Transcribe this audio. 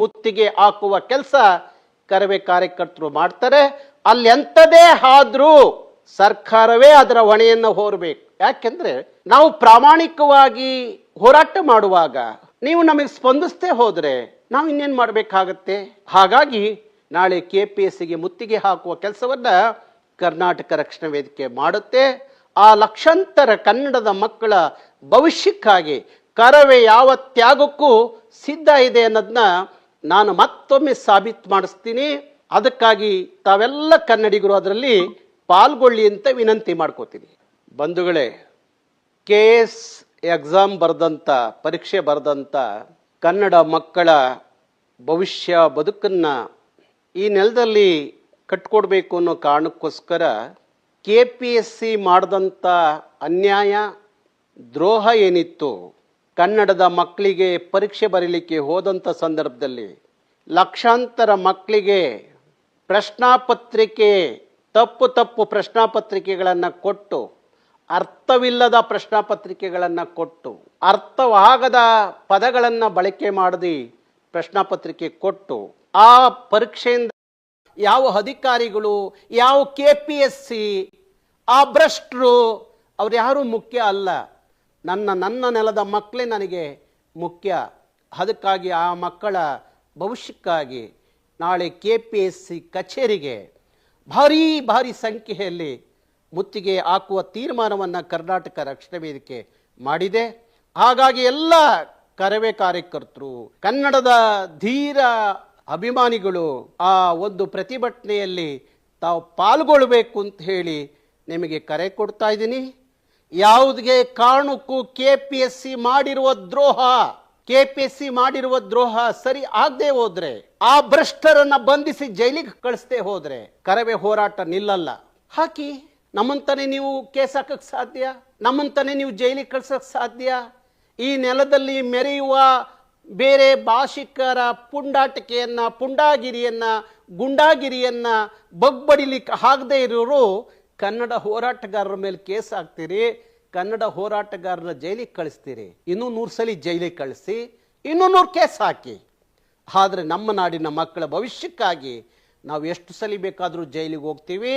ಮುತ್ತಿಗೆ ಹಾಕುವ ಕೆಲಸ ಕರವೇ ಕಾರ್ಯಕರ್ತರು ಮಾಡ್ತಾರೆ. ಅಲ್ಲಿ ಎಂಥದೇ ಆದ್ರೂ ಸರ್ಕಾರವೇ ಅದರ ಹೊಣೆಯನ್ನು ಹೊರಬೇಕು. ಯಾಕೆಂದ್ರೆ ನಾವು ಪ್ರಾಮಾಣಿಕವಾಗಿ ಹೋರಾಟ ಮಾಡುವಾಗ ನೀವು ನಮಗೆ ಸ್ಪಂದಿಸ್ತೇ ಹೋದ್ರೆ ನಾವು ಇನ್ನೇನು ಮಾಡಬೇಕಾಗತ್ತೆ? ಹಾಗಾಗಿ ನಾಳೆ ಕೆ ಪಿ ಎಸ್ ಸಿಗೆ ಮುತ್ತಿಗೆ ಹಾಕುವ ಕೆಲಸವನ್ನ ಕರ್ನಾಟಕ ರಕ್ಷಣಾ ವೇದಿಕೆ ಮಾಡುತ್ತೆ. ಆ ಲಕ್ಷಾಂತರ ಕನ್ನಡದ ಮಕ್ಕಳ ಭವಿಷ್ಯಕ್ಕಾಗಿ ಕರವೇ ಯಾವ ತ್ಯಾಗಕ್ಕೂ ಸಿದ್ಧ ಇದೆ ಅನ್ನೋದನ್ನ ನಾನು ಮತ್ತೊಮ್ಮೆ ಸಾಬೀತು ಮಾಡಿಸ್ತೀನಿ. ಅದಕ್ಕಾಗಿ ತಾವೆಲ್ಲ ಕನ್ನಡಿಗರು ಅದರಲ್ಲಿ ಪಾಲ್ಗೊಳ್ಳಿ ಅಂತ ವಿನಂತಿ ಮಾಡ್ಕೋತೀನಿ. ಬಂಧುಗಳೇ ಕೆ ಎಸ್ ಎಕ್ಸಾಮ್ ಬರೆದಂಥ ಪರೀಕ್ಷೆ ಬರೆದಂಥ ಕನ್ನಡ ಮಕ್ಕಳ ಭವಿಷ್ಯ ಬದುಕನ್ನು ಈ ನೆಲದಲ್ಲಿ ಕಟ್ಕೊಡ್ಬೇಕು ಅನ್ನೋ ಕಾರಣಕ್ಕೋಸ್ಕರ ಕೆ ಪಿ ಎಸ್ ಸಿ ಮಾಡಿದಂಥ ಅನ್ಯಾಯ, ದ್ರೋಹ ಏನಿತ್ತು ಕನ್ನಡದ ಮಕ್ಕಳಿಗೆ ಪರೀಕ್ಷೆ ಬರೀಲಿಕ್ಕೆ ಹೋದಂಥ ಸಂದರ್ಭದಲ್ಲಿ ಲಕ್ಷಾಂತರ ಮಕ್ಕಳಿಗೆ ಪ್ರಶ್ನಾಪತ್ರಿಕೆ, ತಪ್ಪು ತಪ್ಪು ಪ್ರಶ್ನಾಪತ್ರಿಕೆಗಳನ್ನು ಕೊಟ್ಟು, ಅರ್ಥವಿಲ್ಲದ ಪ್ರಶ್ನಾಪತ್ರಿಕೆಗಳನ್ನು ಕೊಟ್ಟು, ಅರ್ಥವಾಗದ ಪದಗಳನ್ನು ಬಳಕೆ ಮಾಡದಿ ಪ್ರಶ್ನಾಪತ್ರಿಕೆ ಕೊಟ್ಟು, ಆ ಪರೀಕ್ಷೆಯಿಂದ ಯಾವ ಅಧಿಕಾರಿಗಳು, ಯಾವ ಕೆ ಪಿ ಎಸ್ ಸಿ, ಆ ಭ್ರಷ್ಟರು ಅವ್ರು ಯಾರೂ ಮುಖ್ಯ ಅಲ್ಲ. ನನ್ನ ನನ್ನ ನೆಲದ ಮಕ್ಕಳೇ ನನಗೆ ಮುಖ್ಯ. ಅದಕ್ಕಾಗಿ ಆ ಮಕ್ಕಳ ಭವಿಷ್ಯಕ್ಕಾಗಿ ನಾಳೆ ಕೆ ಪಿ ಎಸ್ ಸಿ ಕಚೇರಿಗೆ ಭಾರೀ, ಭಾರಿ ಸಂಖ್ಯೆಯಲ್ಲಿ ಮುತ್ತಿಗೆ ಹಾಕುವ ತೀರ್ಮಾನವನ್ನು ಕರ್ನಾಟಕ ರಕ್ಷಣಾ ವೇದಿಕೆ ಮಾಡಿದೆ. ಹಾಗಾಗಿ ಎಲ್ಲ ಕರವೇ ಕಾರ್ಯಕರ್ತರು, ಕನ್ನಡದ ಧೀರ ಅಭಿಮಾನಿಗಳು ಆ ಒಂದು ಪ್ರತಿಭಟನೆಯಲ್ಲಿ ತಾವು ಪಾಲ್ಗೊಳ್ಬೇಕು ಅಂತ ಹೇಳಿ ನಿಮಗೆ ಕರೆ ಕೊಡ್ತಾ ಇದ್ದೀನಿ. ಯಾವುದೇ ಕಾರಣಕ್ಕೂ ಕೆ ಪಿ ಎಸ್ ಸಿ ಮಾಡಿರುವ ದ್ರೋಹ ಕೆ ಪಿ ಎಸ್ ಸಿ ಮಾಡಿರುವ ದ್ರೋಹ ಸರಿ ಆಗದೆ ಹೋದ್ರೆ, ಆ ಭ್ರಷ್ಟರನ್ನ ಬಂಧಿಸಿ ಜೈಲಿಗೆ ಕಳಿಸದೆ ಹೋದ್ರೆ ಕರವೇ ಹೋರಾಟ ನಿಲ್ಲಲ್ಲ. ಹಾಕಿ, ನಮ್ಮಂತಾನೆ ನೀವು ಕೇಸ್ ಹಾಕಕ್ ಸಾಧ್ಯ? ನಮ್ಮಂತಾನೆ ನೀವು ಜೈಲಿಗೆ ಕಳ್ಸಕ್ ಸಾಧ್ಯ? ಈ ನೆಲದಲ್ಲಿ ಮೆರೆಯುವ ಬೇರೆ ಭಾಷಿಕರ ಪುಂಡಾಟಿಕೆಯನ್ನ, ಪುಂಡಾಗಿರಿಯನ್ನ, ಗುಂಡಾಗಿರಿಯನ್ನ ಬಗ್ಬಡಿಲಿಕ್ಕೆ ಆಗದೆ ಇರೋರು ಕನ್ನಡ ಹೋರಾಟಗಾರರ ಮೇಲೆ ಕೇಸ್ ಹಾಕ್ತೀರಿ. ಕನ್ನಡ ಹೋರಾಟಗಾರರ ಜೈಲಿಗೆ ಕಳಿಸ್ತೀರಿ. ಇನ್ನೂ ನೂರು ಸಲ ಜೈಲಿಗೆ ಕಳಿಸಿ, ಇನ್ನೂ ನೂರು ಕೇಸ್ ಹಾಕಿ. ಆದರೆ ನಮ್ಮ ನಾಡಿನ ಮಕ್ಕಳ ಭವಿಷ್ಯಕ್ಕಾಗಿ ನಾವು ಎಷ್ಟು ಸಲ ಬೇಕಾದರೂ ಜೈಲಿಗೆ ಹೋಗ್ತೀವಿ